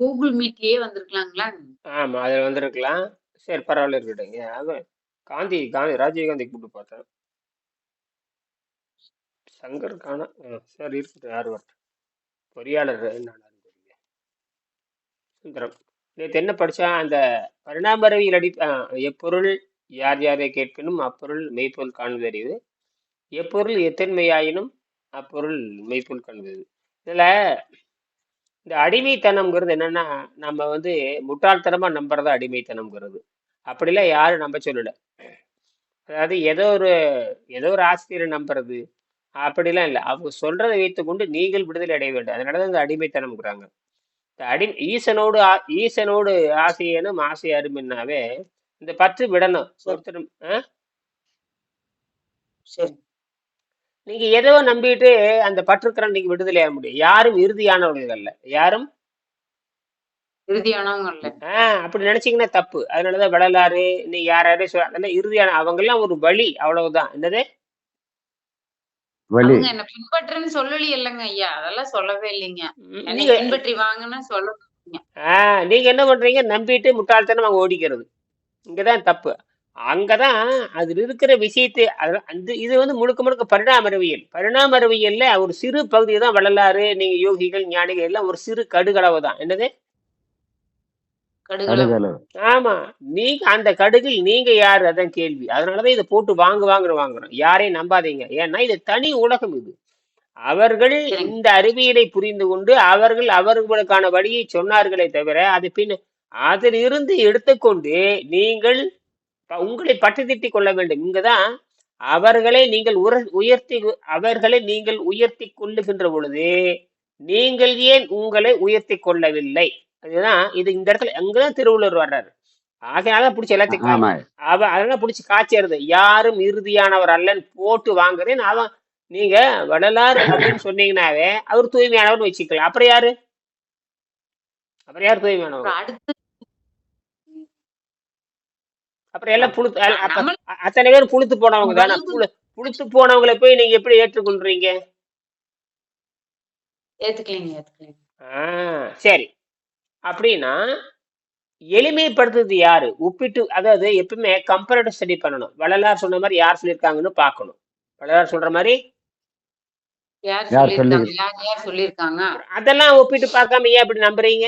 Google மீட்லயே வந்திருக்கலாங்களா? ஆமா. அதுல வந்திருக்கலாம். சரி பரவாயில்ல இருக்கட்டுங்க. அவன் காந்தி காந்தி ராஜீவ் காந்தி கூப்பிட்டு பார்த்தேன். சங்கர் காணா ஆ சரி இருக்கட்டும். யார் வரட்டும். பொறியாளர் என்னானாருன்னு சுந்தரம். நேற்று என்ன படிச்சா அந்த பரிணாம அடி ஆ எப்பொருள் யார் யாரை கேட்பினும் அப்பொருள் மெய்ப்பொருள் காண்பதறிவு. எப்பொருள் எத்தன்மையாயினும் அப்பொருள் மெய்ப்பொருள் காண்பது. இதுல இந்த அடிமைத்தனம்ங்கிறது என்னன்னா, நம்ம வந்து முட்டாள்தனமா நம்புறது அடிமைத்தனம்ங்கிறது. அப்படிலாம் யாரும் நம்ப சொல்லல. அதாவது ஏதோ ஒரு ஏதோ ஒரு ஆசிரியரை நம்புறது, அப்படிலாம் இல்ல. அவங்க சொல்றத வைத்துக்கொண்டு நீங்கள் விடுதலை அடைய வேண்டும். அதனால தான் இந்த அடிமைத்தனம்ங்கிறாங்க. இந்த அடி ஈசனோடு ஈசனோடு ஆசையேனும் ஆசை அருமின்னாவே, இந்த பற்று விடணும். சரி. ஒருத்தர் ஆ? சரி. நீங்க ஏதோ நம்பிட்டு அந்த பற்றுக்கரம் நீங்க விடுதலை ஆக முடியும். யாரும் இறுதியானவர்கள் அல்ல. யாரும் இறுதியானவங்க இல்ல. ஆ அப்படி நினைச்சீங்கன்னா தப்பு. அதனாலதான் வள்ளலாறு, நீ யார் யாரையும் சொ அதெல்லாம் இறுதியான அவங்கெல்லாம் ஒரு வழி அவ்வளவுதான். என்னது? வழி. அவங்க என்ன பின்பற்றுன்னு சொல்லலையே இல்லங்க ஐயா. அதெல்லாம் சொல்லவே இல்லைங்க. பின்பற்றி வாங்கன்னு சொல்லலைங்க. ஆ நீங்க என்ன பண்றீங்க? நம்பிட்டு முட்டாள்தனமா ஓடிக்கிறது. இங்கதான் தப்பு. அங்கதான் அதுல இருக்கிற விஷயத்தை அது அந்த இது வந்து முழுக்க முழுக்க பரிணாம அறிவியல். பரிணாம அறிவியல்ல ஒரு சிறு பகுதி தான் வள்ளலாறு, நீங்க யோகிகள், ஞானிகள் எல்லாம் ஒரு சிறு கடுகளவு தான். என்னது? ஆமா. நீங்க அந்த கடுகில் நீங்க யாரு? அதான் கேள்வி. அதனாலதான் இத போட்டு வாங்கு வாங்குன்னு வாங்குறோம். யாரையும் நம்பாதீங்க. ஏன்னா இது தனி உலகம் இது. அவர்கள். இந்த அறிவியலை புரிந்து கொண்டு அவர்கள் அவர்களுக்கான வழியை சொன்னார்களே தவிர, அது பின் அதிலிருந்து எடுத்துக்கொண்டு நீங்கள் உங்களை பற்றி திட்டிக் கொள்ள வேண்டும். இங்கதான் அவர்களை நீங்கள் உர உயர்த்தி அவர்களை நீங்கள் உயர்த்திக் கொள்ளுகின்ற பொழுது, நீங்கள் ஏன் உங்களை உயர்த்திக் கொள்ளவில்லை? அதுதான் இது இந்த இடத்துல அங்கதான் திருவள்ளுவர் வர்றாரு. ஆகையால புடிச்சு எல்லாத்தையும். அவ அதெல்லாம் புடிச்சு காய்ச்சறது. யாரும் இறுதியானவர் அல்லன்னு போட்டு வாங்குறேன். அவன் நீங்க வள்ளலார் அப்படின்னு சொன்னீங்கன்னாவே, அவர் தூய்மையானவர்னு வச்சுக்கலாம். அப்புறம் யாரு? அப்புறம் யார்? அப்புறம் அடுத்து அப்புறம் எல்லாம் புழுத்து அத்தனை பேரும் புழுத்து போனவங்க தானே. புழுத்து போனவங்கள போய் நீங்க எப்படி ஏற்றுக்கொள்றீங்க? ஏத்துக்கலைங்க, ஏத்துக்கலைங்க. ஆ சரி. அப்படின்னா, எளிமைப்படுத்துறது யாரு? ஒப்பிட்டு அதாவது எப்பவுமே கம்பேரிட்டிவ் ஸ்டடி பண்ணணும். வள்ளலார் சொன்ன மாரி யார் சொல்லியிருக்காங்கன்னு பார்க்கணும். வள்ளலார் சொல்ற? யார் யார் சொல்லியிருக்காங்க? அதெல்லாம் ஒப்பிட்டு பார்க்காம ஏன் அப்படி நம்புறீங்க?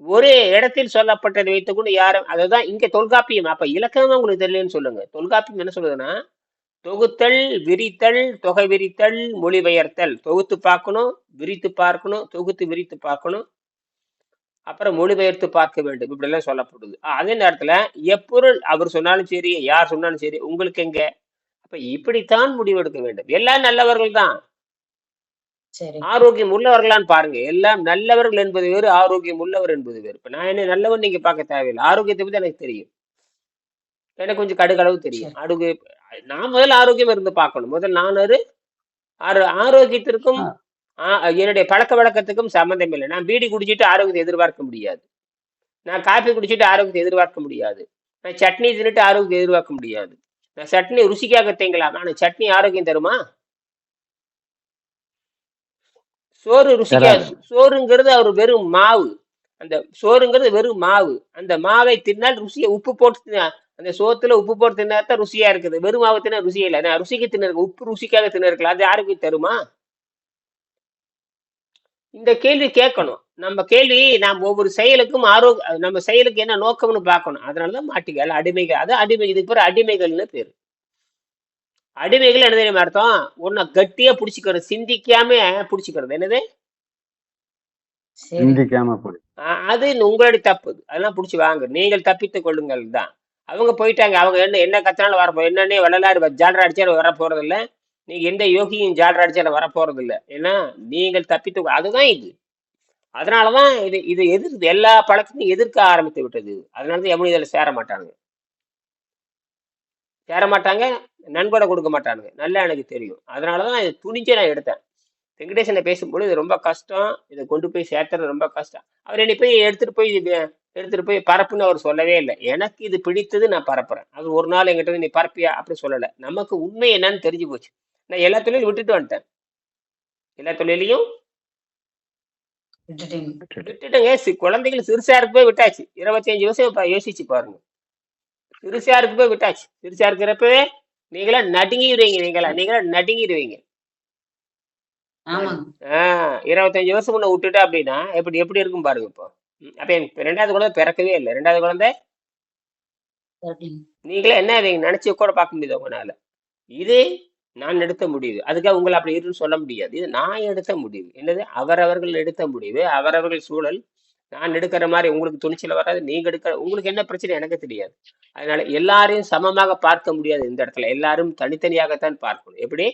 ஒரு இடத்தில் சொல்லப்பட்டதை வைத்துக்கொண்டு யாரும் அதுதான் இங்க தொல்காப்பியம். அப்ப இலக்கணம் உங்களுக்கு தெரியலன்னு சொல்லுங்க. தொல்காப்பியம் என்ன சொல்லுதுன்னா, தொகுத்தல், விரித்தல், தொகை விரித்தல், மொழிபெயர்த்தல். தொகுத்து பார்க்கணும், விரித்து பார்க்கணும், தொகுத்து விரித்து பார்க்கணும். அப்புறம் மொழிபெயர்த்து பார்க்க வேண்டும். இப்படிலாம் சொல்லப்படுது. அதே நேரத்துல எப்பொருள் அவர் சொன்னாலும் சரி, யார் சொன்னாலும் சரி, உங்களுக்கு எங்க? அப்ப இப்படித்தான் முடிவெடுக்க வேண்டும். எல்லாம் நல்லவர்கள் தான். ஆரோக்கியம் உள்ளவர்களான்னு பாருங்க. எல்லாம் நல்லவர்கள் என்பது வேறு, ஆரோக்கியம் உள்ளவர் என்பது வேறு. இப்ப நான் என்ன நல்லவன் நீங்க பார்க்க தேவையில்ல. ஆரோக்கியத்தை பத்தி எனக்கு தெரியும். எனக்கு கொஞ்சம் கடுகளவு தெரியும். சரி. அடுகு நான் முதல்ல ஆரோக்கியமா இருந்து பார்க்கணும். முதல் நான் ஒரு ஆரோ ஆரோக்கியத்திற்கும் என்னுடைய பழக்கவழக்கத்துக்கும் சம்மந்தம் இல்லை. நான் பீடி குடிச்சிட்டு ஆரோக்கியத்தை எதிர்பார்க்க முடியாது. நான் காப்பி குடிச்சிட்டு ஆரோக்கியத்தை எதிர்பார்க்க முடியாது. நான் சட்னி தின்னுட்டு ஆரோக்கியத்தை எதிர்பார்க்க முடியாது. நான் சட்னி ருசிக்காக திங்கலாம். ஆனா சட்னி ஆரோக்கியம் தருமா? சோறு ருசிக்காது. சோறுங்கிறது ஒரு வெறும் மாவு. அந்த சோறுங்கிறது வெறும் மாவு. அந்த மாவை தின்னால் ருசிய உப்பு போட்டு தின்னா அந்த சோத்துல உப்பு போட்டு தின்னா தான் ருசியா இருக்குது. வெறும் மாவு தின்னா ருசியே இல்ல. நான் ருசிக்கு தின்னுருக்கேன். உப்பு ருசிக்காக தின்னுருக்கலாம். அது ஆரோக்கியம் தருமா? இந்த கேள்வி கேட்கணும். நம்ம கேள்வி நாம் ஒவ்வொரு செயலுக்கும் ஆரோக் நம்ம செயலுக்கு என்ன நோக்கம்னு பார்க்கணும். அதனாலதான் மாட்டிக்க அடிமைகள். அது அடிமை இதுக்கு பேரு அடிமைகள்னு பேரு. அடிமைகள் என்ன தெரியுமா அர்த்தம்? உன்னை கட்டியா புடிச்சுக்கிறது. சிந்திக்காம புடிச்சுக்கிறது. என்னது? சிந்திக்காம அது உங்களுடைய தப்பு. அதெல்லாம் புடிச்சு வாங்கு. நீங்கள் தப்பித்துக் கொள்ளுங்கள் தான். அவங்க போயிட்டாங்க. அவங்க என்ன என்ன கத்துனாலும் வரப்போ என்னன்னே வள்ளலார் வ ஜால்ரா அடிச்சாலும் வரப்போறதில்ல. நீங்க எந்த யோகியும் ஜால்ரா அடிச்சாலும் வரப்போறதில்ல. ஏன்னா, நீங்கள் தப்பித்து அதுதான் இது. அதனாலதான் இது இது எதிர்க்குது. எல்லா பழக்கத்தையும் எதிர்க்க ஆரம்பித்து விட்டது. அதனாலதான் இதுல சேர மாட்டானுங்க. சேர மாட்டாங்க. நன்கொடை கொடுக்க மாட்டானுங்க. நல்லா எனக்கு தெரியும். அதனாலதான் இத துணிஞ்சு நான் எடுத்தேன். வெங்கடேசன்ட்ட பேசும்பொழுது இது ரொம்ப கஷ்டம். இத கொண்டு போய் சேர்த்துறது ரொம்ப கஷ்டம். அவர் என்னை போய் எடுத்துட்டு போய் இது எடுத்துட்டு போய் பரப்புன்னு அவர் சொல்லவே இல்ல. எனக்கு இது பிடித்தது நான் பரப்புறேன். அவர் ஒரு நாள் என்கிட்ட "நீ பரப்பியா?" அப்படி சொல்லல. நமக்கு உண்மை என்னன்னு தெரிஞ்சு போச்சு. நான் எல்லா தொழிலும் விட்டுட்டு வந்துட்டேன். எல்லா தொழிலையும் விட்டுட்டீங்க. குழந்தைகள் சிறுசா போய் விட்டாச்சு இருபத்தஞ்சு வருஷம் இப்ப யோசிச்சு பாருங்க சிறுசா இருக்கு போய் விட்டாச்சு. சிறுசா இருக்கிறப்பவே நீங்களா நடுங்கிடுவீங்க நீங்களா. நீங்களா நடுங்கிடுவீங்க. ஆஹ் இருபத்தஞ்சு வருஷம் முன்ன விட்டுட்டா அப்படின்னா எப்படி எப்படி இருக்கும் பாருங்க இப்போ. அப்ப ரெண்டாவது குழந்தை பிறக்கவே இல்லை. ரெண்டாவது குழந்தை. நீங்களே என்ன நினைச்சு கூட பார்க்க முடியுது உங்களால. இது நான் எடுத்த முடிவு. அதுக்காக உங்களை அப்படி இருக்குன்னு சொல்ல முடியாது. இது நான் எடுத்த முடிவு. என்னது? அவரவர்கள் எடுத்த முடிவு. அவரவர்கள் சூழல் நான் எடுக்கிற மாதிரி உங்களுக்கு துணிச்சல வராது நீங்க எடுக்கிற உங்களுக்கு என்ன பிரச்சனை எனக்கு தெரியாது. அதனால எல்லாரையும் சமமாக பார்க்க முடியாது இந்த இடத்துல. எல்லாரும் தனித்தனியாகத்தான் பார்க்கணும். எப்படி?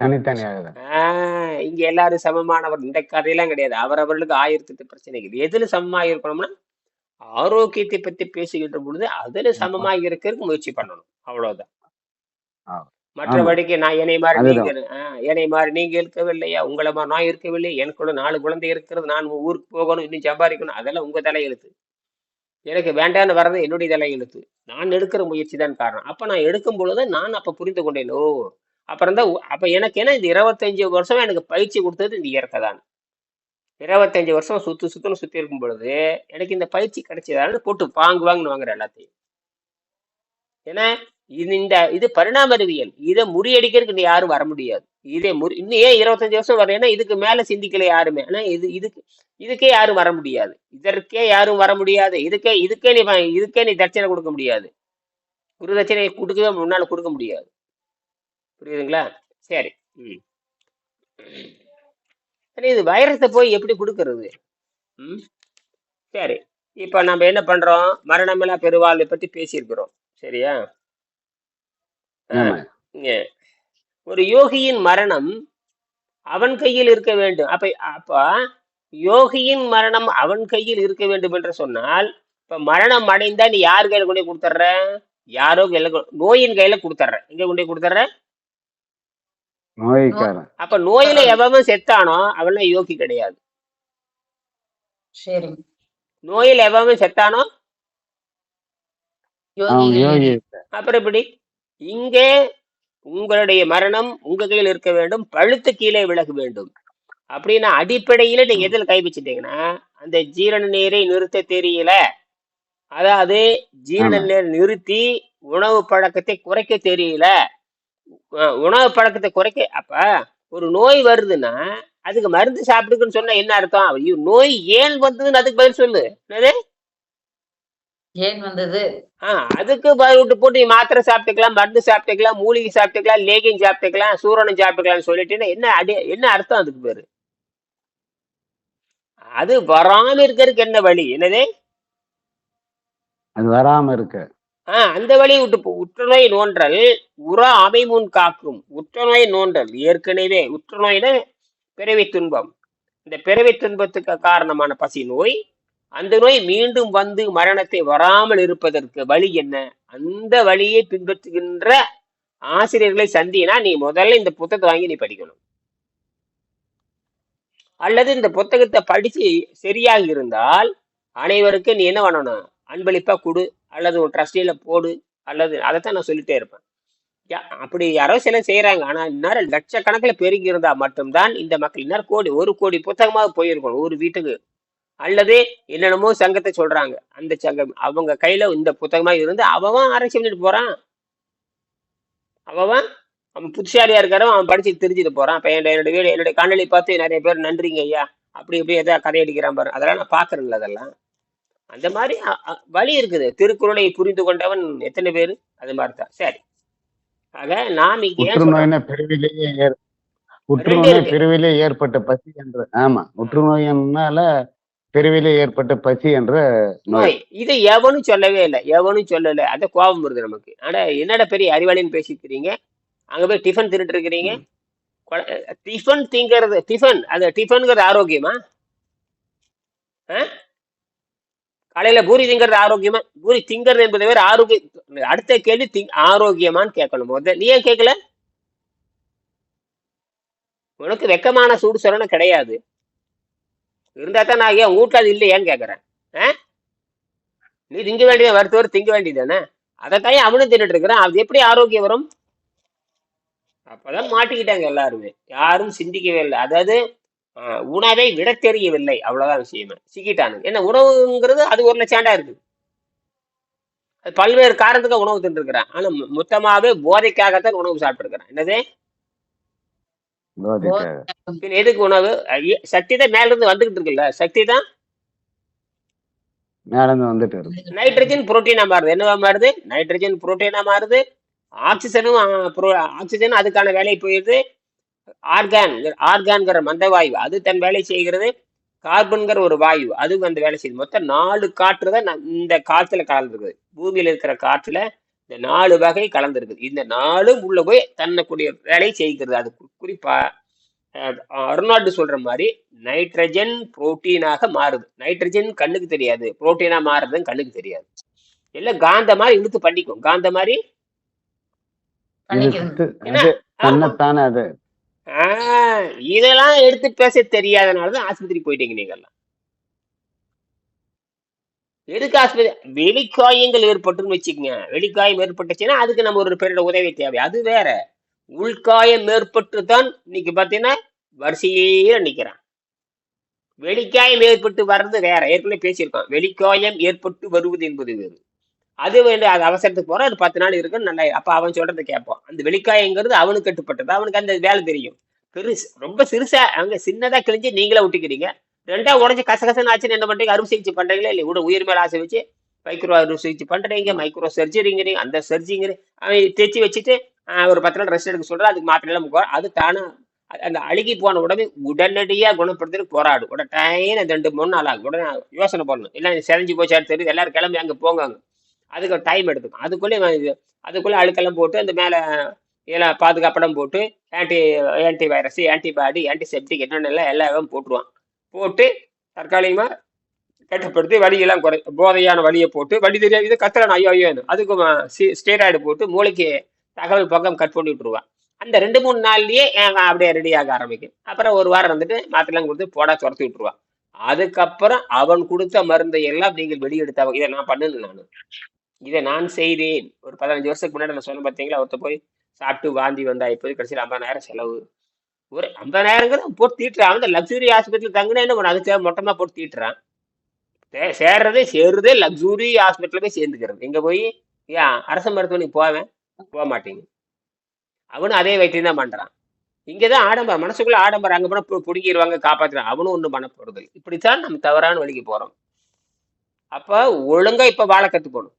தனித்தனியாக தான் ஆஹ் இங்க எல்லாரும் சமமானவர். இந்த கதையெல்லாம் கிடையாது. அவரவர்களுக்கு ஆயிரத்தி எட்டு பிரச்சனைகள். எதுல சமமா இருக்கணும்னா ஆரோக்கியத்தை பத்தி பேசிக்கிட்ட பொழுது அதுல சமமா இருக்கிறதுக்கு முயற்சி பண்ணணும். அவ்வளவுதான். மற்றபடிக்கு நான் என்னை மாதிரி அதுதான். நீங்க ஆஹ், என்னை மாதிரி நீங்க இருக்கவில்லையா? உங்களை மாதிரி நான் இருக்கவில்லை. எனக்கு கூட நாலு குழந்தை இருக்கிறது. நான் ஊருக்கு போகணும் இன்னும் சம்பாதிக்கணும். அதெல்லாம் உங்க தலையெழுத்து. எனக்கு வேண்டான்னு வர்றது என்னுடைய தலையெழுத்து. நான் எடுக்கிற முயற்சி தான் காரணம். அப்ப நான் எடுக்கும் பொழுது நான் அப்ப புரிந்து கொண்டேன். ஓ அப்புறம் தான் உ- அப்ப எனக்கு என்ன? இந்த இருபத்தஞ்சு வருஷம் எனக்கு பயிற்சி கொடுத்தது இந்த இயற்கை தான். இருபத்தஞ்சு வருஷம் சுத்து சுத்துன்னு சுத்தி இருக்கும் பொழுது எனக்கு இந்த பயிற்சி கிடைச்சதால போட்டு வாங்கு வாங்குன்னு வாங்குற எல்லாத்தையும். ஏன்னா இது இந்த இது பரிணாம அறிவியல் இதை முறியடிக்கிறதுக்கு நீ யாரும் வர முடியாது. இதே முறி இன்னும் ஏன் இருபத்தஞ்சு வருஷம் வரேன்னா இதுக்கு மேல சிந்திக்கல யாருமே. ஆனா இது இதுக்கு இதுக்கே யாரும் வர முடியாது. இதற்கே யாரும் வர முடியாது. இதுக்கே இதுக்கே நீ இதுக்கே நீ தட்சணை கொடுக்க முடியாது. குரு தட்சணை கொடுக்கவே முன்னால கொடுக்க முடியாது. புரியுதுங்களா? சரி. ம். இது வைரத்தை போய் எப்படி கொடுக்கறது? ம். சரி. இப்போ நம்ம என்ன பண்றோம்? மரணமில்லா பெருவாழ்வை பத்தி பேசியிருக்கிறோம். சரியா? ஒரு யோகியின் மரணம் அவன் கையில் இருக்க வேண்டும். அப்ப அப்ப யோகியின் மரணம் அவன் கையில் இருக்க வேண்டும் என்று சொன்னால் இப்ப மரணம் அடைந்தா நீ யார் கையில கொண்டு கொடுத்துட்ற? யாரோ கையில நோயின் கையில கொடுத்துட்ற. எங்க கொண்டு கொடுத்துட்ற? அப்ப நோயில எவன் செத்தானோ அவன்லாம் யோகி கிடையாது. நோயில எவன் செத்தானோ? அவன் அப்புறம் எப்படி? இங்கே உங்களுடைய மரணம் உங்க கையில் இருக்க வேண்டும். பழுத்து கீழே விலக வேண்டும். அப்படின்னா அடிப்படையில நீங்க எதில் கை வச்சுட்டீங்கன்னா அந்த ஜீரண நீரை நிறுத்த தெரியல. அதாவது ஜீரண ஆமா. நீரை நிறுத்தி உணவு பழக்கத்தை குறைக்க தெரியல. அஹ் உணவு பழக்கத்தை குறைக்க அப்ப ஒரு நோய் வருதுன்னா அதுக்கு மருந்து சாப்பிடுக்குன்னு சொன்னா என்ன அர்த்தம்? ஐயோ, நோய் ஏன் வந்ததுன்னு அதுக்கு பதில் சொல்லு. என்னது? ஏன் வந்தது? ஆ அதுக்கு விட்டு போட்டு நீ மாத்திரை சாப்பிட்டுக்கலாம் மருந்து சாப்பிட்டுக்கலாம் மூலிகை சாப்பிட்டுக்கலாம் லேகியம் சாப்பிட்டுக்கலாம் சூரணம் சாப்பிட்டுக்கலாம்னு சொல்லிட்டீங்கன்னா என்ன அடி என்ன அர்த்தம் அதுக்கு பேரு? அது வராம இருக்கிறதுக்கு என்ன வழி? என்னது? அது வராம இருக்கு. ஆ அந்த வழியை விட்டு போ உற்றுநோய் நோன்றல் உற அமைமுன் காக்கும். உற்றுநோய் நோன்றல் ஏற்கனவே உற்றுநோயின பிறவி துன்பம். இந்த பிறவி துன்பத்துக்கு காரணமான பசி நோய் அந்த நோய் மீண்டும் வந்து மரணத்தை வராமல் இருப்பதற்கு வழி என்ன? அந்த வழியை பின்பற்றுகின்ற ஆசிரியர்களை சந்தினா நீ முதல்ல இந்த புத்தகத்தை வாங்கி நீ படிக்கணும். அல்லது இந்த புத்தகத்தை படிச்சு சரியாக இருந்தால் அனைவருக்கும் நீ என்ன பண்ணணும்? அன்பளிப்பா கொடு அல்லது ஒரு ட்ரஸ்டியில போடு அல்லது அதைத்தான் நான் சொல்லிட்டே இருப்பேன். யா- அப்படி யாரோ சிலர் செய்யறாங்க ஆனா இந்நேரம் லட்சக்கணக்கில் பெருகி இருந்தா மட்டும்தான் இந்த மக்கள் இந்நேரம் கோடி ஒரு கோடி புத்தகமாக போயிருக்கணும். ஒரு வீட்டுக்கு அல்லது என்னென்னமோ சங்கத்தை சொல்றாங்க. அந்த சங்கம் அவங்க கையில இந்த புத்தகமா இருந்து அவன் ஆராய்ச்சி பண்ணிட்டு போறான். அவன் அவன் புத்திசாலியா இருக்காரோ அவன் படிச்சு தெரிஞ்சுட்டு போறான். இப்ப என்னோட என்னோட வீடு என்னுடைய காணொளி பார்த்து நிறைய பேர் நன்றிங்க ஐயா. அப்படி இப்படி ஏதாவது கதை அடிக்கிறான் பாரு. அதெல்லாம் நான் பாக்குறேன்ல அதெல்லாம். அந்த மாதிரி வழி இருக்குது. திருக்குறளை புரிந்து கொண்டவன் எத்தனை பேர்? அது மாதிரி தான் சரி. ஆக நாம் இங்க பிரிவிலேயே ஏற்பட்ட பசி என்ற ஆமா. புற்றுநோயினால பிரிவிலே ஏற்பட்ட பசி என்ற நோய். இதை எவனும் சொல்லவே இல்லை. எவனும் சொல்லல. அந்த கோபம் வருது நமக்கு. ஆனா என்னடா பெரிய அறிவாளின்னு பேசிக்கிறீங்க அங்க போய் டிஃபன் தின்னுட்டு இருக்கிறீங்க டிஃபன் திங்கிறது டிஃபன் அது டிஃபனுங்கிறது ஆரோக்கியமா? காலையில பூரி திங்கிறது ஆரோக்கியமா? பூரி திங்கிறது என்பதை வேற ஆரோக்கிய அடுத்த கேள்வி திங் ஆரோக்கியமான்னு கேட்கணும். முதல்ல நீ ஏன் கேட்கல? உனக்கு வெக்கமான சூடு சொரணம் கிடையாது. இருந்தா தான் நான் ஏன் வீட்டுல அது இல்லையான்னு கேக்குறேன். ஆ? நீ திங்க வேண்டியது வருத்தவர் திங்க வேண்டியதானே அதைத்தான் அவனும் தின்னுட்டு இருக்கிறான்? அது எப்படி ஆரோக்கியம் வரும்? அப்பதான் மாட்டிக்கிட்டாங்க எல்லாருமே. யாரும் சிந்திக்கவே இல்லை. அதாவது ஆஹ் உணவை விட தெரியவில்லை. அவ்வளவுதான் விஷயமே. சிக்கிட்டானுங்க. என்ன உணவுங்கிறது அது ஒரு லட்சாண்டா இருக்கு. அது பல்வேறு காரணத்துக்கு உணவு தின்றுருக்கிறேன் ஆனா மொத்தமாவே போதைக்காகத்தான் உணவு சாப்பிட்டுருக்கிறேன். என்னது? பின் எதுக்கு உணவு? சக்தி தான் மேல இருந்து வந்துகிட்டு இருக்குல்ல? சக்தி தான்? மேலேருந்து வந்துட்டு இருக்கு. நைட்ரஜன் புரோட்டீனா மாறுது. என்னவா மாறுது? நைட்ரஜன் புரோட்டீனா மாறுது. ஆக்சிஜனும் ஆக்சிஜன் அதுக்கான வேலை போயிடுது. ஆர்கான் ஆர்கான்கிற மந்த வாயு அது தன் வேலை செய்கிறது. கார்பன்கிற ஒரு வாயு அதுவும் அந்த வேலை செய்யுது. மொத்தம் நாலு காற்று தான் இந்த காற்றுல கலந்துருக்குது. பூமியில இருக்கிற காற்றுல இந்த நாலு வகை கலந்துருக்குது. இந்த நாலும் உள்ள போய் தன்னக்கூடிய வேலையை செய்கிறது. அது குறிப்பா அஹ், அருணாட்டு சொல்ற மாதிரி நைட்ரஜன் புரோட்டீனாக மாறுது. நைட்ரஜன் கண்ணுக்கு தெரியாது. புரோட்டீனா மாறுறது கண்ணுக்கு தெரியாது. எல்லாம் காந்த மாதிரி இழுத்து பண்ணிக்கும். காந்த மாதிரி இதெல்லாம் எடுத்து பேச தெரியாதனால தான் ஆஸ்பத்திரி போயிட்டீங்க நீங்கெல்லாம். எதுக்கு ஆஸ்பத்திரி வெளிக்காயங்கள் ஏற்பட்டுன்னு வச்சுக்கோங்க. வெளிக்காயம் ஏற்பட்டுச்சுன்னா அதுக்கு நம்ம ஒரு பேரோட உதவி தேவை. அது வேற. உள்காயம் ஏற்பட்டு தான் இன்னைக்கு பார்த்தீங்கன்னா வரிசையே நிற்கிறான் வெளிக்காயம் ஏற்பட்டு வர்றது வேற. ஏற்கனவே பேசியிருக்கோம். வெளிக்காயம் ஏற்பட்டு வருவது என்பது வேறு. அது வந்து அது அவசரத்துக்கு போறோம். அது பத்து நாள் இருக்குன்னு நல்லா அப்ப அவன் சொல்றதை கேட்பான் அந்த வெளிக்காயங்கிறது அவனுக்கு கட்டுப்பட்டது. அவனுக்கு அந்த வேலை தெரியும். பெருசு ரொம்ப சிறுசா அவங்க சின்னதா கிழிஞ்சு நீங்களே விட்டுக்கிறீங்க ரெண்டா உடஞ்சி கசகசன்னு ஆச்சுன்னு என்ன பண்றீங்க? அறுவை சிகிச்சை பண்றீங்களா? இல்லை விட உயிர் மேல ஆசை வச்சு மைக்ரோ அறுவை சிகிச்சை பண்றீங்க மைக்ரோ சர்ஜரிங்கிறீங்க அந்த சர்ஜரிங்கிற அவன் தைச்சு வச்சுட்டு ஒரு பத்து நாள் ரெஸ்ட் எடுக்க சொல்றான் அதுக்கு மாத்திரை எல்லாம் முக்குவான். அது தானே அந்த அழுகி போன உடனே உடனடியா குணப்படுத்துறதுக்கு போராடும் உடனே டைம் ரெண்டு மூணு நாள் ஆகும். உடனே யோசனை பண்ணணும். இல்லை செலஞ்சு போச்சான்னு தெரியுது எல்லாரும் கிளம்பி அங்க போங்க அதுக்கு டைம் எடுத்துக்கும். அதுக்குள்ளே அதுக்குள்ளே அழுக்கெல்லாம் போட்டு அந்த மேலே எல்லாம் பாதுகாப்படம் போட்டு anti anti virus antibody antiseptic என்னென்னலாம் எல்லாம் போட்டுருவான். போட்டு தற்காலிகமாக கட்டுப்படுத்தி வலியெல்லாம் குறை போதையான வலியை போட்டு வலி தெரியாது இது கத்துறான் ஐயோ ஐயோன்னு அதுக்கு ஸ்டீராய்டு போட்டு மூளைக்கு தகவல் பக்கம் கட் பண்ணி விட்டுருவான். அந்த ரெண்டு மூணு நாள்லயே அப்படியே ரெடி ஆக ஆரம்பிக்கும். அப்புறம் ஒரு வாரம் வந்துட்டு மாத்திரைலாம் கொடுத்து போடா துரத்தி விட்டுருவான். அதுக்கப்புறம் அவன் கொடுத்த மருந்தை எல்லாம் நீங்கள் வெளியெடுத்தவங்க இதை நான் பண்ணணும் நான். இதை நான் செய்தேன். ஒரு பதினஞ்சு வருஷத்துக்கு முன்னாடி நான் சொன்ன பார்த்தீங்களா ஒருத்த போய் சாப்பிட்டு வாந்தி வந்தா இப்போது கடைசியில் ஐம்பதாயிரம் செலவு. ஒரு ஐம்பதாயிரங்கிறது போட்டு தீட்டுறான். அந்த லக்ஸுரி ஆஸ்பத்திரி தங்கினா என்ன பண்ண அதுக்கு மொத்தமாக போட்டு தீட்டுறான். சேர்றதே சேருறதே லக்ஸுரி ஹாஸ்பிட்டலில் போய் சேர்ந்துக்கிறது. இங்கே போய்? ஏன் அரசு மருத்துவமனைக்கு போவேன் போக மாட்டேங்க அவனும் அதே வைத்தியம் தான் பண்ணுறான் இங்கே தான் ஆடம்பரம் மனசுக்குள்ள ஆடம்பரம். அங்கே போனால் பு- காப்பாற்றுறான் காப்பாத்துறான் அவனும் ஒன்றும் பண்ண போகிறது இப்படித்தான் நம்ம தவறான வழிக்கு போகிறோம் அப்போ ஒழுங்காக இப்போ வாழ கற்றுக்கணும்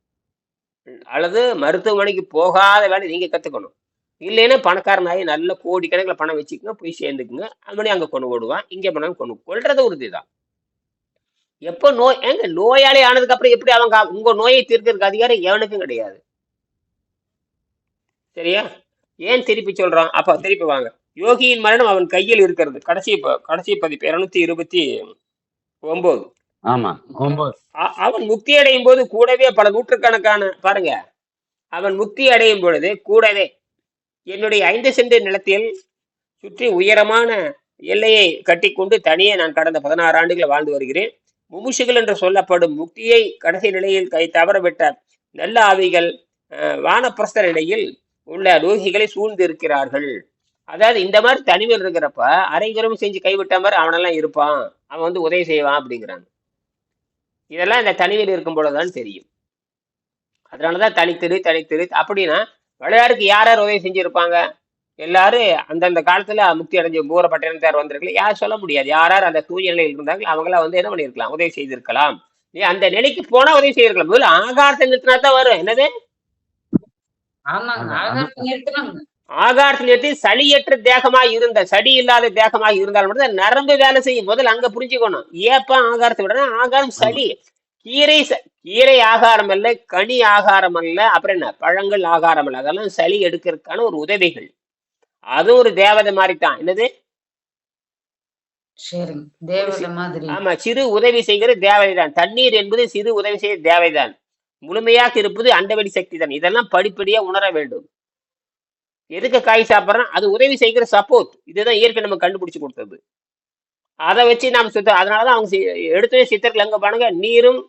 அல்லது மருத்துவமனைக்கு போகாத வேலை நீங்கள் கற்றுக்கணும் இல்லைன்னா பணக்காரனாகி நல்ல கோடிக்கணக்கில் பணம் வச்சுக்கோங்க போய் சேர்ந்துக்குங்க. அவனே அங்க கொண்டு ஓடுவான் இங்க போனாலும் கொண்டு கொள்றது உறுதி தான் எப்போ நோய் ஏங்க நோயாளி ஆனதுக்கு அப்புறம் எப்படி அவன் கா- உங்க நோயை தீர்க்கறதுக்கு அதிகாரம் எவனுக்கும் கிடையாது. சரியா? ஏன் திருப்பி சொல்றான்? அப்ப திருப்பி வாங்க. யோகியின் மரணம் அவன் கையில் இருக்கிறது. கடைசி கடைசி பதிப்பு இருநூத்தி இருபத்தி ஒன்பது ஆமா ஒன்பது அவன் முக்தி அடையும் போது கூடவே பல நூற்றுக்கணக்கான பாருங்க. அவன் முக்தி அடையும் பொழுது கூடவே என்னுடைய ஐந்து சென்ட் நிலத்தில் சுற்றி உயரமான எல்லையை கட்டிக்கொண்டு தனியே நான் கடந்த பதினாறு ஆண்டுகள் வாழ்ந்து வருகிறேன். முமுஷுகள் என்று சொல்லப்படும் முக்தியை கடைசி நிலையில் கை தவறவிட்ட நல்ல ஆவிகள் அஹ், இடையில் உள்ள ரோகிகளை சூழ்ந்து இருக்கிறார்கள் அதாவது இந்த மாதிரி தனிமையில் இருக்கிறப்ப அரைகுறமும் செஞ்சு கைவிட்ட மாதிரி அவனெல்லாம் இருப்பான். அவன் வந்து உதவி செய்வான் அப்படிங்கிறாங்க. இதெல்லாம் இந்த தனிமையில் இருக்கும் பொழுதுதான் தெரியும். அதனாலதான் தனித்திரு தனித்திரு அப்படின்னா விளையாடுக்கு யார் யார் உதவி செஞ்சிருப்பாங்க? எல்லாரும் அந்தந்த காலத்துல முக்தி அடைஞ்ச பூர பட்டினத்தார் வந்திருக்கல. யார் சொல்ல முடியாது. யார் யார் அந்த தூய நிலையில் இருந்தாங்க அவங்களாம் வந்து என்ன பண்ணியிருக்கலாம் உதவி செய்திருக்கலாம். நீ அந்த நிலைக்கு போனா உதவி செய்திருக்கலாம். முதல்ல ஆகாரத்தை நிறுத்தினா தான் வரும். என்னது? ஆகாரத்தில் நிறுத்தி சளியற்ற தேகமா இருந்த சடி இல்லாத தேகமாக இருந்தால் மட்டும் நரம்பு வேலை செய்யும். முதல்ல அங்க புரிஞ்சுக்கணும். ஏப்பா ஆகாரத்தை விட ஆகாரம் சளி. கீரை கீரை ஆகாரம் அல்ல கனி ஆகாரம் அல்ல அப்புறம் என்ன? பழங்கள் ஆகாரம் அல்ல அதெல்லாம் சளி எடுக்கிறதுக்கான ஒரு உதவிகள். அது ஒரு தேவதை மாதிரி தான் என்னது ஆமா சிறு உதவி செய்கிற தேவதை தான் தண்ணீர் என்பது சிறு உதவி செய்கிற தேவைதான். முழுமையாக இருப்பது அண்டவெளி சக்தி தான் இதெல்லாம் படிப்படியா உணர வேண்டும். எதுக்கு காய் சாப்பிட்றோம்? அது உதவி செய்கிற சப்போர்ட் இதுதான் இயற்கை நம்ம கண்டுபிடிச்சு கொடுத்தது. அதை வச்சு நாம் சுத்த அதனாலதான் அவங்க எடுத்தவே சித்தர்கள் எங்க பாருங்க நீரும்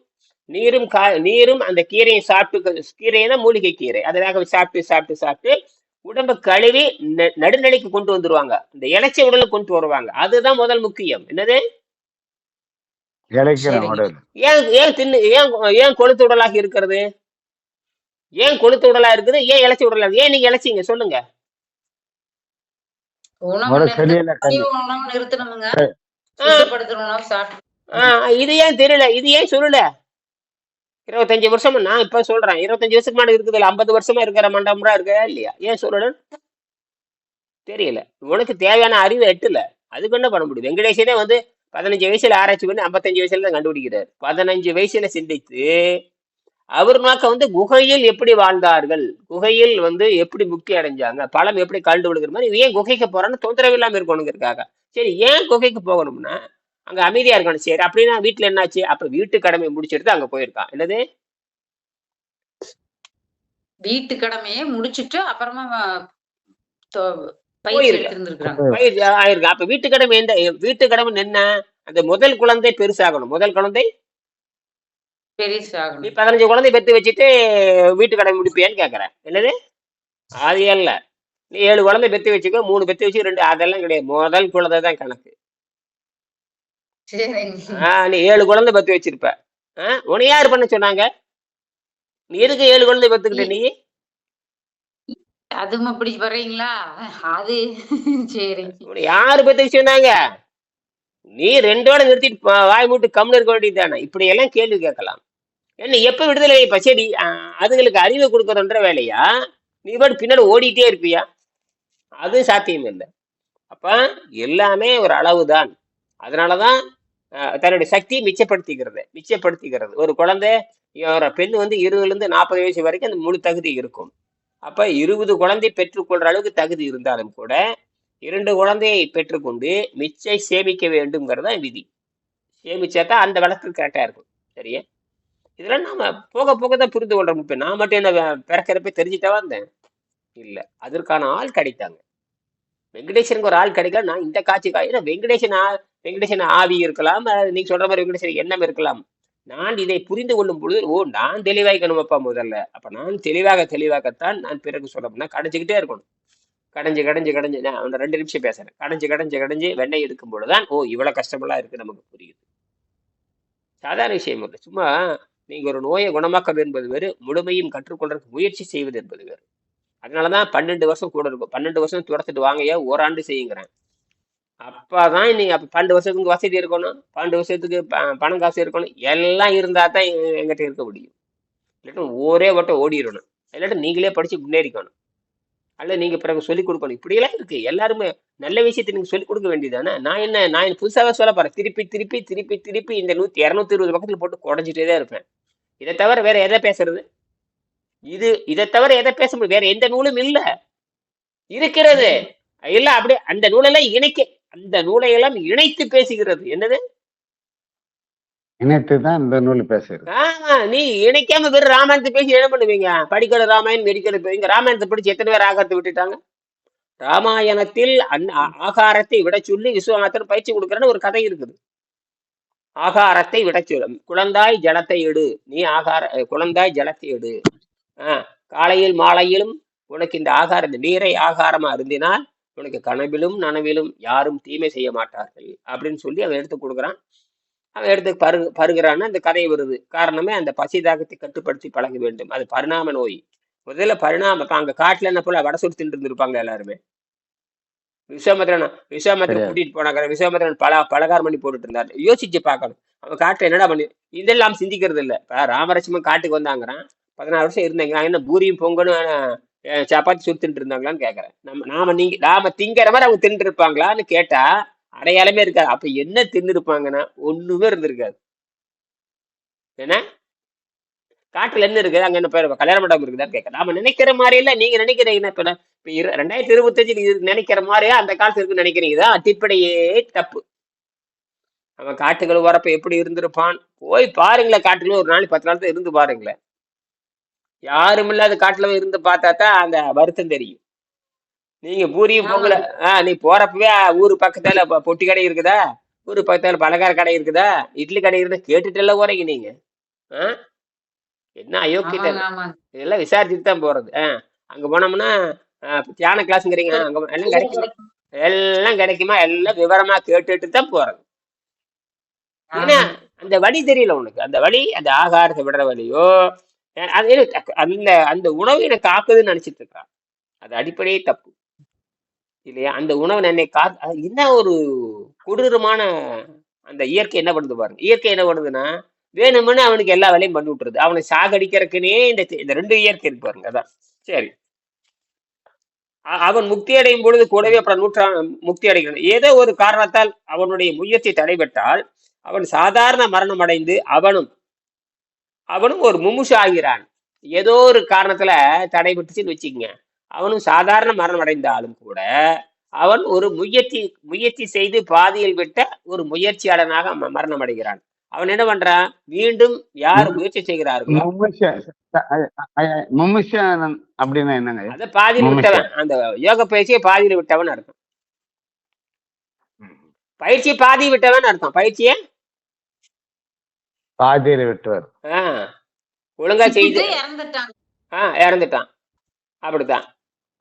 நீரும் கா நீரும் அந்த கீரையை சாப்பிட்டு கீரைனா மூலிகை கீரை. அதை வேக சாப்பிட்டு சாப்பிட்டு சாப்பிட்டு உடம்ப கழுவி ந- நடுநிலைக்கு கொண்டு வந்துருவாங்க. இந்த இளைச்ச உடலை கொண்டு வருவாங்க. அதுதான் முதல் முக்கியம். என்னது? ஏன் ஏன் தின்னு ஏன் ஏன் கொழுத்து உடலாக இருக்கிறது? ஏன் கொழுத்து உடலா இருக்குது? ஏன் இளைச்ச உடலா? ஏன் நீங்க இளைச்சீங்க சொல்லுங்க. இது ஏன் தெரியல? இது ஏன் சொல்லல? இருபத்தஞ்சு வருஷமா நான் இப்ப சொல்றேன். இருபத்தஞ்சு வருஷத்துக்கு முன்னாடி இருக்குது இல்ல ஐம்பது வருஷமா இருக்கிற மண்டபம்ரா இருக்கா இல்லையா? ஏன் சொல்லல தெரியல. உனக்கு தேவையான அறிவு எட்டுல அதுக்கு என்ன பண்ண முடியும்? வெங்கடேசனே வந்து பதினஞ்சு வயசுல ஆராய்ச்சி பண்ணி ஐம்பத்தஞ்சு வயசுல தான் கண்டுபிடிக்கிறார். பதினஞ்சு வயசுல சிந்தித்து அவர் நோக்கம் வந்து குகையில் எப்படி வாழ்ந்தார்கள்? குகையில் வந்து எப்படி முக்தி அடைஞ்சாங்க? பழம் எப்படி கண்டு விழுகிற மாதிரி ஏன் குகைக்கு போறான்னு தொந்தரவு இல்லாம இருக்கணுங்கிறதுக்காக. சரி ஏன் குகைக்கு போகணும்னா அங்க அமைதியா இருக்கணும் சரி. அப்படின்னா வீட்டுல என்னாச்சு? அப்ப வீட்டு கடமை முடிச்செடுத்து அங்க போயிருக்கான். என்னது? வீட்டு கடமையை முடிச்சிட்டு அப்புறமா பயிற்சி ஆயிருக்கு அப்ப வீட்டு கடமை எந்த வீட்டு கடமை என்ன? அந்த முதல் குழந்தை பெருசாகணும். முதல் குழந்தை? நீ பெரிசாகணும் பதினஞ்சு குழந்தை பெத்து வச்சுட்டு வீட்டு கடமை முடிப்பியான்னு கேக்குறேன் என்னது? அது அல்ல நீ ஏழு குழந்தை பெத்து வச்சுக்கோ மூணு பெத்து வச்சு ரெண்டு அதெல்லாம் கிடையாது. முதல் குழந்தை தான் கணக்கு. நீ ஏழு குழந்தை பெத்து வச்சிருப்ப. உன்னை யார் பண்ண சொன்னாங்க? நீ எதுக்கு ஏழு குழந்தை பெத்துக்கிட்ட நீ? அதுவும் அப்படி வர்றீங்களா அது உன்னை யாரு பெத்து சொன்னாங்க? நீ ரெண்டோட நிறுத்திட்டு வாய் மூட்டு கம்னு இருக்க வேண்டியதுதானே இப்படி எல்லாம் கேள்வி கேட்கலாம். என்ன எப்ப விடுதலை இப்ப சரி அதுங்களுக்கு அறிவு கொடுக்கறன்ற வேலையா? நீ பாட்டு பின்னாடி ஓடிட்டே இருப்பியா? அது சாத்தியம் இல்லை அப்ப எல்லாமே ஒரு அளவுதான். அதனாலதான் தன்னுடைய சக்தியை மிச்சப்படுத்திக்கிறது. மிச்சப்படுத்திக்கிறது. ஒரு குழந்தை ஒரு பெண் வந்து இருபதுலேருந்து நாற்பது வயசு வரைக்கும் அந்த முழு தகுதி இருக்கும். அப்போ இருபது குழந்தை பெற்றுக்கொள்ற அளவுக்கு தகுதி இருந்தாலும் கூட இரண்டு குழந்தையை பெற்றுக்கொண்டு மிச்சை சேமிக்க வேண்டும்ங்கிறது தான் விதி. சேமிச்சா தான் அந்த வளர்த்து கரெக்டாக இருக்கும். சரியா? இதெல்லாம் நாம போக போக தான் புரிந்து கொள்றோம். இப்ப நான் மட்டும் என்ன பிறக்கிறப்ப தெரிஞ்சுட்டா வந்தேன்? இல்லை. அதற்கான ஆள் கிடைத்தாங்க. வெங்கடேசனுக்கு ஒரு ஆள் கிடைக்கல. நான் இந்த காட்சி கா ஏன்னா வெங்கடேசன் ஆ வெங்கடேசன் ஆவி இருக்கலாம் நீங்க சொல்ற மாதிரி வெங்கடேசன் எண்ணம் இருக்கலாம். நான் இதை புரிந்து கொள்ளும் பொழுது ஓ நான் தெளிவாய்க்கணுமப்பா முதல்ல. அப்ப நான் தெளிவாக தெளிவாகத்தான் நான் பிறகு சொல்ல போனா கடைஞ்சிக்கிட்டே இருக்கணும். கடைஞ்சு கடைஞ்சு கடைஞ்சு நான் அந்த ரெண்டு நிமிஷம் பேசுறேன். கடைஞ்சு கடைஞ்சு கடைஞ்சு வெண்ணெய் எடுக்கும் பொழுதுதான் ஓ இவ்வளவு கஷ்டமெல்லாம் இருக்கு நமக்கு புரியுது. சாதாரண விஷயம் இல்லை. சும்மா நீங்க ஒரு நோயை குணமாக்கம் என்பது வேறு முழுமையும் கற்றுக்கொள்றதுக்கு முயற்சி செய்வது என்பது வேறு. அதனாலதான் பன்னெண்டு வருஷம் கூட இருக்கும். பன்னெண்டு வருஷம் துரத்துட்டு வாங்கய்யா ஓராண்டு செய்யுங்கிறேன். அப்பதான் இன்னைக்கு அப்ப பன்னெண்டு வருஷத்துக்கு வசதி இருக்கணும். பன்னெண்டு வருஷத்துக்கு ப- பணம் காசு இருக்கணும். எல்லாம் இருந்தா தான் எங்கிட்ட இருக்க முடியும். இல்லாட்டி ஒரே வட்டம் ஓடிடணும். இல்லாட்டி நீங்களே படிச்சு முன்னேறிக்கணும். அல்ல நீங்க பிறகு சொல்லிக் கொடுக்கணும். இப்படியெல்லாம் இருக்கு. எல்லாருமே நல்ல விஷயத்தை நீங்க சொல்லிக் கொடுக்க வேண்டியதானே நான் என்ன நான் என்ன சொல்ல போறேன். திருப்பி திருப்பி திருப்பி திருப்பி இந்த நூத்தி இரநூத்தி இருபது பக்கத்துல போட்டு குறைஞ்சிட்டே தான் இருப்பேன். இதை தவிர வேற எதை பேசுறது? இது இதை தவிர எதை பேச முடியும்? வேற எந்த நூலும் இல்ல. இருக்கிறது. இல்ல அப்படியே அந்த நூலெல்லாம் இணைக்க அந்த நூலை எல்லாம் இணைத்து பேசுகிறது. என்னது? இணைத்து தான் இந்த நூல் பேசுறது ஆமா நீ இணைக்காம வெறும் ராமாயணத்தை பேசி என்ன பண்ணுவீங்க? படிக்கிற ராமாயணம் மெடிக்கிற இங்க ராமாயணத்தை படிச்சு எத்தனை பேர் ஆகாரத்தை விட்டுட்டாங்க? ராமாயணத்தில் ஆ- ஆகாரத்தை விட சொல்லி விஸ்வநாதர் பயிற்சி கொடுக்கறன்னு ஒரு கதை இருக்குது. ஆகாரத்தை விட சொல்லு குழந்தாய் ஜலத்தை எடு. நீ ஆகார குழந்தாய் ஜலத்தை எடு. ஆஹ் காலையில் மாலையிலும் உனக்கு இந்த ஆகார இந்த நீரை ஆகாரமா இருந்தினால் உனக்கு கனவிலும் நனவிலும் யாரும் தீமை செய்ய மாட்டார்கள் அப்படின்னு சொல்லி அவன் எடுத்து கொடுக்குறான். அவன் எடுத்து பரு பருகிறான்னா அந்த கதை வருது காரணமே அந்த பசி தாகத்தை கட்டுப்படுத்தி பழக வேண்டும். அது பரிணாம நோய். முதல்ல பரிணாம இப்ப அங்க காட்டுல என்ன போல வடை சுட்டு தின்று இருந்திருப்பாங்க எல்லாருமே. விஸ்வாமித்திரன் விஸ்வாமித்திரன் கூட்டிட்டு போனாங்க. விஸ்வாமித்திரன் பல பலகாரம் பண்ணி போட்டுட்டு இருந்தாரு. யோசிச்சு பார்க்கணும். அவன் காட்டுல என்னடா பண்ணி இதெல்லாம் சிந்திக்கிறது இல்ல. இப்ப ராமலட்சுமன் காட்டுக்கு வந்தாங்கிறான். பதினாறு வருஷம் இருந்தாங்க. என்ன பூரியும் பொங்கலும் சப்பாத்தி சுட்டு தின்னுட்டு இருந்தாங்களான்னு நம்ம நாம நீங்க நாம திங்கிற மாதிரி அவங்க தின்னுட்டு இருப்பாங்களான்னு கேட்டா அடையாளமே இருக்காது. அப்ப என்ன தின்னு இருப்பாங்கன்னா ஒண்ணுமே இருந்திருக்காது. என்ன? காட்டுல என்ன இருக்குது? அங்க என்ன பேர்? கல்யாண மண்டபம் இருக்குதான்னு கேட்க நாம நினைக்கிற மாதிரி இல்ல. நீங்க நினைக்கிறீங்க இப்ப நான் இப்ப இரு- ரெண்டாயிரத்தி இருபத்தஞ்சு நீங்க நினைக்கிற மாதிரியே? அந்த காலத்துல இருக்குன்னு நினைக்கிறீங்க. தான் அடிப்படையே தப்பு. அவன் காட்டுகள் வரப்ப எப்படி இருந்திருப்பான்? போய் பாருங்களேன் காட்டுக்குள்ள ஒரு நாள் பத்து நாள் தான் இருந்து பாருங்களேன். யாரும் இல்லாத காட்டுல இருந்து பார்த்தா தான் அந்த வருத்தம் தெரியும். நீங்க பூரியும் பொங்கல ஆஹ் நீ போறப்பவே ஊரு பக்கத்துல பொட்டி கடை இருக்குதா? ஊரு பக்கத்துல பலகார கடை இருக்குதா? இட்லி கடை இருக்குதா? கேட்டுட்டு எல்லாம் போறீங்க நீங்க. ஆஹ் என்ன ஆமாங்க இதெல்லாம் விசாரிச்சுட்டு தான் போறது. ஆஹ் அங்க போனோம்னா தியான கிளாஸ்ங்கிறீங்க. அங்க எல்லாம் கிடைக்குமா? எல்லாம் கிடைக்குமா? எல்லாம் விவரமா கேட்டுட்டு தான் போறது. ஏன்னா அந்த வழி தெரியல உனக்கு. அந்த வழி அந்த ஆகாரத்தை விடுற வழியோ அது எனக்கு அந்த அந்த உணவு எனக்கு காக்குதுன்னு நினைச்சிட்டு இருக்கிறான் அது அடிப்படையே தப்பு. இல்லையா? அந்த உணவு என்னை கா என்ன ஒரு கொடூரமான அந்த இயற்கை என்ன பண்ணுது பாருங்க. இயற்கை என்ன பண்ணுதுன்னா வேணும்னு அவனுக்கு எல்லா வேலையும் பண்ணி விட்டுருது. அவனை சாகடிக்கிறதுக்குனே இந்த இந்த ரெண்டு இயற்கை இருக்கு பாருங்க அதான். சரி. அவன் முக்தி அடையும் பொழுது கூடவே அப்புறம் நூற்றா முக்தி அடைகிறான். ஏதோ ஒரு காரணத்தால் அவனுடைய முயற்சி தடைபட்டால் அவன் சாதாரண மரணம் அடைந்து அவனும் அவனும் ஒரு முமுஷு ஆகிறான். ஏதோ ஒரு காரணத்துல தடைபட்டுச்சுன்னு வச்சுக்கங்க. அவனும் சாதாரண மரணம் அடைந்தாலும் கூட அவன் ஒரு முயற்சி முயற்சி செய்து பாதியில் விட்ட ஒரு முயற்சியாளனாக மரணம் அடைகிறான் அவன் என்ன பண்றான்? மீண்டும் யார் முயற்சி செய்கிறார்களோ? அப்படின்னா என்னங்க? அதை பாதியில் விட்டவன். அந்த யோக பயிற்சியை பாதியில் விட்டவன் அர்த்தம். பயிற்சி பாதி விட்டவன் அர்த்தம். பயிற்சியை பாதியில விட்டுவார் ஆஹ் ஒழுங்கா செய்து. ஆஹ் இறந்துட்டான். அப்படித்தான்.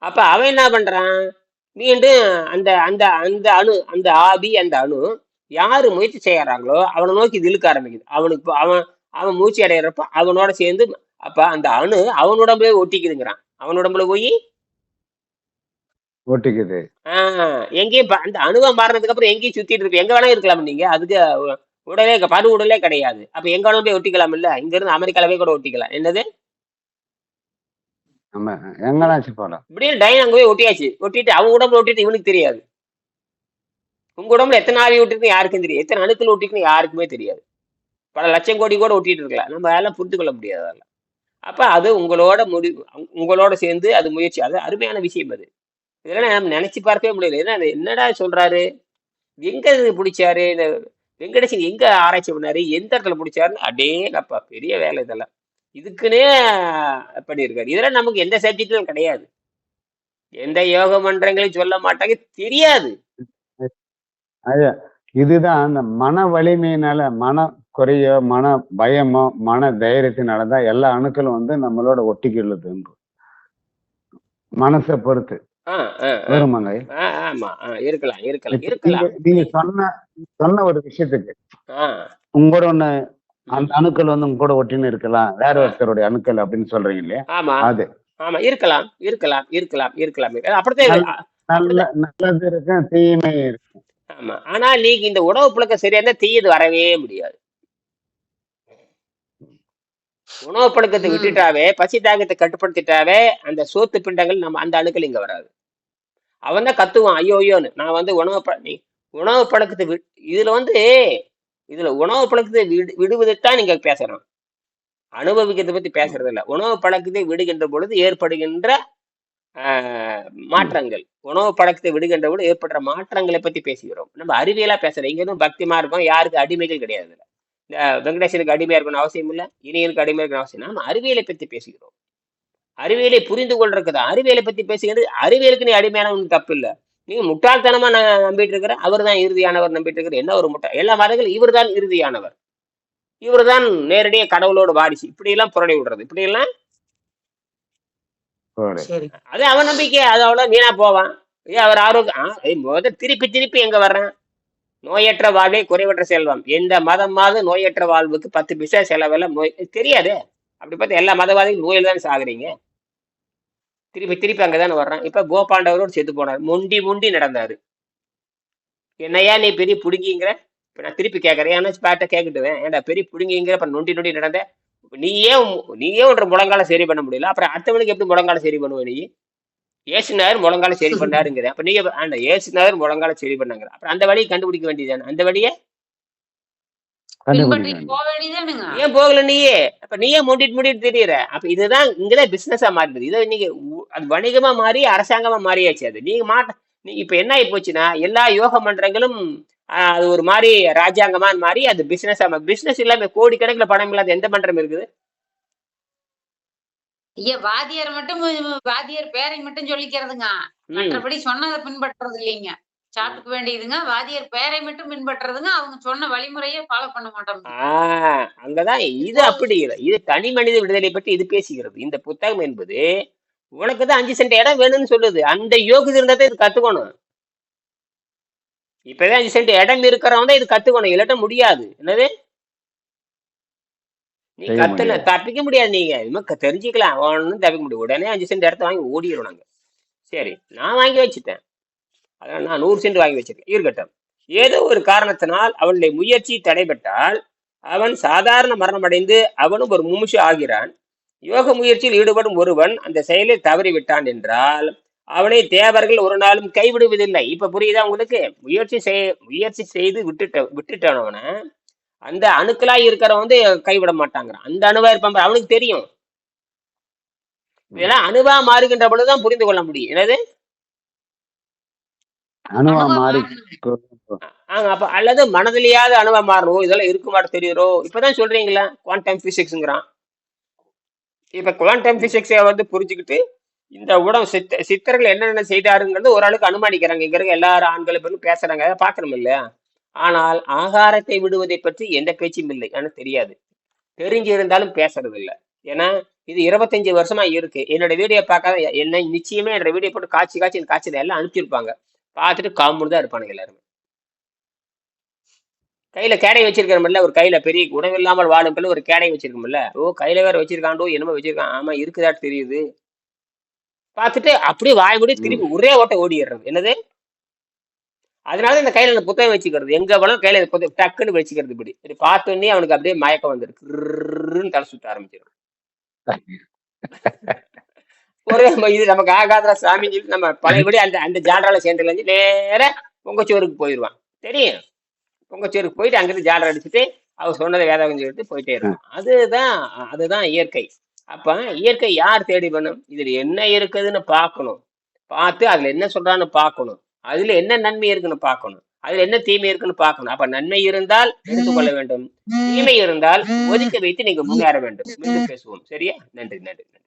அப்ப அவன் என்ன பண்றான்? மீண்டும் அந்த அந்த அந்த அணு அந்த ஆபி அந்த அணு யாரு முயற்சி செய்யறாங்களோ அவனை நோக்கி இது இழுக்க ஆரம்பிக்குது. அவனுக்கு அவன் அவன் மூச்சு அடையிறப்ப அவனோட சேர்ந்து அப்ப அந்த அணு அவன் உடம்புல ஒட்டிக்குதுங்கிறான். அவன் உடம்புல போய்? ஒட்டிக்குது. ஆஹ் எங்கேயும் அந்த அணுவை மாறினதுக்கு அப்புறம் எங்கேயும் சுத்திட்டு இருப்பீங்க எங்க வேணா இருக்கலாம் நீங்க. அதுக்கு உடலே பரு உடலே கிடையாது. அப்ப எங்க வேணாலும் போய் ஒட்டிக்கலாம் இல்ல? இங்க இருந்து அமெரிக்காலவே கூட ஒட்டிக்கலாம். என்னது? நம்ம எங்கனாச்சும் போலாம். இப்படியே டைன் அங்க போய் ஒட்டியாச்சு. ஒட்டிட்டு அவன் உடம்புல ஒட்டிட்டு இவனுக்கு தெரியாது. உங்க உடம்புல எத்தனை ஆவி ஒட்டிருக்கு யாருக்கும் தெரியும் எத்தனை அணுக்கள் ஒட்டிருக்குன்னு யாருக்குமே தெரியாது. பல லட்சம் கோடி கூட ஒட்டிட்டு இருக்கலாம். நம்ம அதெல்லாம் புரிந்து கொள்ள முடியாது அதெல்லாம். அப்ப அது உங்களோட முடி உங்களோட சேர்ந்து அது முயற்சி. அது அருமையான விஷயம் அது. இதெல்லாம் நம்ம நினைச்சு பார்க்கவே முடியல. ஏன்னா அது என்னடா சொல்றாரு? எங்க இது பிடிச்சாரு? இந்த வெங்கடேசன் எங்க ஆராய்ச்சி பண்ணாரு? எந்த இடத்துல முடிச்சாருன்னு? அடே அப்பா பெரிய வேலை இதெல்லாம். இதுக்குன்னே பண்ணியிருக்காரு. இதெல்லாம் நமக்கு எந்த சப்ஜெக்ட்லும் கிடையாது. எந்த யோக மன்றங்களையும் சொல்ல மாட்டாங்க. தெரியாது. இதுதான் அந்த மன வலிமையினால மன குறையோ மன பயமோ மன தைரியத்தினாலதான் எல்லா அணுக்களும் வந்து நம்மளோட ஒட்டிக்கிள்ளது மனசை பொறுத்து. வருமாங்க ஆமா இருக்கலாம் இருக்கலாம் இருக்கலாம். நீங்க சொன்ன சொன்ன ஒரு விஷயத்துக்கு உங்களோட ஒண்ணு. அந்த அணுக்கள் வந்து உங்க கூட ஒட்டின்னு இருக்கலாம். வேற. ஒருத்தருடைய அணுக்கள் அப்படின்னு சொல்றீங்க இல்லையா? ஆமா. அது. ஆமா இருக்கலாம் இருக்கலாம் இருக்கலாம் இருக்கலாம். அப்படித்தான் நல்ல- நல்லது இருக்கு தீமை இருக்கு ஆமா. ஆனா நீங்க இந்த உணவு பழக்கம் சரியா இருந்தா தீயது வரவே முடியாது. உணவு பழக்கத்தை. விட்டுட்டாவே பசி தாகத்தை கட்டுப்படுத்திட்டாவே அந்த சோத்து பிண்டங்கள் நம்ம அந்த அணுக்கள் இங்க வராது. அவன் தான் கத்துவான் ஐயோ ஐயோன்னு நான் வந்து உணவு நீ உணவு பழக்கத்தை வி இதுல வந்து இதுல உணவு பழக்கத்தை விடு விடுவதைத்தான் நீங்க பேசுறோம் அனுபவிக்கிறதை பத்தி பேசுறது இல்ல உணவு பழக்கத்தை விடுகின்ற பொழுது ஏற்படுகின்ற மாற்றங்கள். உணவு பழக்கத்தை விடுகின்ற பொழுது ஏற்படுற மாற்றங்களை பத்தி பேசுகிறோம். நம்ம அறிவியலா பேசுறோம் இங்க எதுவும் பக்திமா இருக்கும் யாருக்கு அடிமைகள் கிடையாது. இந்த வெங்கடேசனுக்கு அடிமையா இருக்கணும் அவசியம் இல்ல. இனியனுக்கு அடிமையா இருக்கணும் அவசியம். நம்ம அறிவியலை பத்தி பேசுகிறோம் அறிவியலை புரிந்து கொள்றதுக்கு தான். அறிவியலை பத்தி பேசுகிறது அறிவியலுக்கு நீ அடிமையான ஒன்றும் தப்பு இல்ல. நீங்க முட்டாள்தனமா நான் நம்பிட்டு இருக்கிற அவர் தான் இறுதியானவர் நம்பிட்டு இருக்கிற என்ன ஒரு முட்டா எல்லா மதங்களும் இவர் தான் இறுதியானவர். இவர் தான் நேரடியா கடவுளோட வாரிசு. இப்படி எல்லாம் புரளி விடுறது. இப்படி எல்லாம் அது அவன் நம்பிக்கை அது அவ்வளவு வீணா போவான். ஏன் அவர் ஆரோக்கியம் முத திருப்பி திருப்பி எங்க வர்றேன்? நோயற்ற வாழ்வே குறைவற்ற செல்வம். எந்த மதமாவது நோயற்ற வாழ்வுக்கு பத்து பைசா செலவெல்லாம் நோய் தெரியாது. அப்படி பார்த்தா எல்லா மதவாதிகளும் நோயில் தான் சாகுறீங்க. திருப்பி திருப்பி அங்கதானே வர்றேன் இப்ப கோபாண்டவரோடு செத்து போனார். முண்டி முண்டி நடந்தாரு. என்னையா நீ பெரிய பிடுங்கிங்கிற? இப்போ நான் திருப்பி கேட்குறேன் ஏன்னா பாட்ட கேட்டுட்டுவேன். ஏன்டா பெரிய புடுங்கிங்கிற? அப்ப நொண்டி நொண்டி நடந்த? நீயே நீயே ஒன்று முழங்கால சரி பண்ண முடியல. அப்புறம் அடுத்தவனுக்கு எப்படி முழங்கால சரி பண்ணுவ நீ? ஏசுநாதர் முழங்கால சரி பண்ணாருங்கிற அப்ப நீங்க அந்த ஏசுநாதர் முழங்கால சரி பண்ணாங்கிற அப்புறம் அந்த வழியை கண்டுபிடிக்க வேண்டியதானே அந்த வழியை? ஏன் போகல நீயே? அப்ப நீயே மூடிட்டு மூடிட்டு தெரியற. அப்ப இதுதான் இங்கதான் பிசினஸா மாறிடுது. இதை நீங்க அது வணிகமா மாறி அரசாங்கமா மாறியாச்சு அது. நீங்க மாட்ட நீ இப்ப என்ன ஆகி போச்சுன்னா எல்லா யோக மன்றங்களும் அது ஒரு மாதிரி ராஜாங்கமா மாறி அது பிசினஸா பிசினஸ் இல்லாம கோடிக்கணக்கில் பணம் இல்லாத எந்த மன்றம் இருக்குது? ஐயா வாத்தியார் மட்டும் வாத்தியார் பேரை மட்டும் சொல்லிக்கிறதுங்க. மற்றபடி சொன்னதை பின்பற்றுறது இல்லைங்க. சாப்பிட்டுக்க வேண்டியதுங்க. வாத்தியார் பேரை மட்டும் பின்பற்றுறதுங்க. அவங்க சொன்ன வழிமுறையை ஃபாலோ பண்ண மாட்டோம் அங்கதான் இது அப்படி இல்லை. இது தனி மனித விடுதலை பற்றி இது பேசுகிறது. இந்த புத்தகம் என்பது உனக்கு தான் அஞ்சு சென்ட் இடம் வேணும்னு சொல்லுது. அந்த யோகிதை இருந்தா தான் இது கத்துக்கணும். இப்பதான் அஞ்சு சென்ட் இடம் இருக்கிறவன் தான் இது கத்துக்கணும். இல்லாட்ட முடியாது. என்னது? கத்துல தப்பிக்க முடியாது நீங்க. இனிமே தெரிஞ்சுக்கலாம். ஒன்னும் தப்பிக்க முடியும் உடனே அஞ்சு சென்ட் இடத்த வாங்கி ஓடிடும் நாங்க. சரி நான் வாங்கி வச்சுட்டேன். அதான் நான் நூறு சென்ட் வாங்கி வச்சிருக்கேன். இருக்கட்டும். ஏதோ ஒரு காரணத்தினால் அவனுடைய முயற்சி தடைபட்டால் அவன் சாதாரண மரணம் அடைந்து அவனும் ஒரு முமுஷு ஆகிறான். யோக முயற்சியில் ஈடுபடும் ஒருவன் அந்த செயலில் தவறிவிட்டான் என்றால் அவனை தேவர்கள் ஒரு நாளும் கைவிடுவதில்லை. இப்ப புரியுதா உங்களுக்கு? முயற்சி செய் முயற்சி செய்து விட்டுட்ட விட்டுட்டானவன அந்த அணுக்களா இருக்கிறவன் வந்து கைவிட மாட்டாங்கிறான். அந்த அணுவா இருப்பான் அவனுக்கு தெரியும். இதெல்லாம் அணுவா மாறுகின்ற பொழுதுதான் புரிந்து கொள்ள முடியும். என்னது? அணுவா அணுவா மாறி ஆங்க அப்ப அல்லது மனதிலேயாவது அணுவா மாறணும். இதெல்லாம் இருக்க மாட்டே தெரியுறோ இப்பதான் சொல்றீங்களா குவாண்டம் பிசிக்ஸ்ங்கிறான் இப்ப குவாண்டம் பிசிக்ஸை வந்து புரிஞ்சுக்கிட்டு இந்த உடம்பு சித்த சித்தர்கள் என்னென்ன செய்தாருங்கிறது ஓரளவுக்கு அனுமானிக்கிறாங்க. இங்க இருக்க எல்லாரும் ஆண்கள் பெண்ணும் பேசுறாங்க. அதை பாக்கணும் இல்லையா? ஆனால் ஆகாரத்தை விடுவதை பற்றி எந்த பேச்சும் இல்லை எனக்கு தெரியாது தெரிஞ்சிருந்தாலும் பேசுறது இல்லை ஏன்னா இது இருபத்தஞ்சு வருஷமா இருக்கு என்னோட வீடியோ பார்க்காத என்ன நிச்சயமே என்னோட வீடியோ போட்டு காட்சி காட்சி காட்சி எல்லாம் அனுப்பிச்சிருப்பாங்க பார்த்துட்டு காமுன்னு தான் இருப்பானுங்க எல்லாருமே கையில கேடை வச்சிருக்கிறோம்ல ஒரு கையில பெரிய உணவில்லாமல் வாழும் பிள்ளை ஒரு கேடை வச்சிருக்கோம்ல ஓ கையில வேற வச்சிருக்காண்டோ என்னமோ வச்சிருக்கான் ஆமா இருக்குதா தெரியுது பார்த்துட்டு அப்படியே வாய் முடி திரும்பி ஒரே ஓட்ட ஓடிடுறது என்னது அதனால இந்த கையில இந்த புத்தகம் வச்சுக்கிறது. எங்க போனாலும் கையில இந்த புத்தகம் டக்குன்னு வச்சுக்கிறது இப்படி. இப்படி பார்த்தோன்னே அவனுக்கு அப்படியே மயக்கம் வந்துருக்கு தலை சுத்த ஆரம்பிச்சிடும் ஒரே இது நமக்கு ஆகாதரா சாமின்னு சொல்லி நம்ம பழையபடி அந்த அந்த ஜான்ரால சேர்ந்துல நேர பொங்கச்சோருக்கு போயிடுவான் தெரியும்? பொங்கச்சோருக்கு போயிட்டு அங்கிருந்து ஜாலர் அடிச்சுட்டு அவர் சொன்னதை வேதாகம் சொல்லிட்டு போயிட்டே இருக்கான் அதுதான் அதுதான் இயற்கை. அப்ப இயற்கை யார் தேடி பண்ணும்? இதுல என்ன இருக்குதுன்னு பார்க்கணும். பார்த்து அதுல என்ன சொல்றான்னு பார்க்கணும். அதுல என்ன நன்மை இருக்குன்னு பார்க்கணும். அதுல என்ன தீமை இருக்குன்னு பார்க்கணும். அப்ப நன்மை இருந்தால் எடுத்துக்கொள்ள வேண்டும். தீமை இருந்தால் ஒதுக்கி வைத்து நீங்க முன்னேற வேண்டும். மீண்டும் பேசுவோம். சரியா? நன்றி நன்றி நன்றி.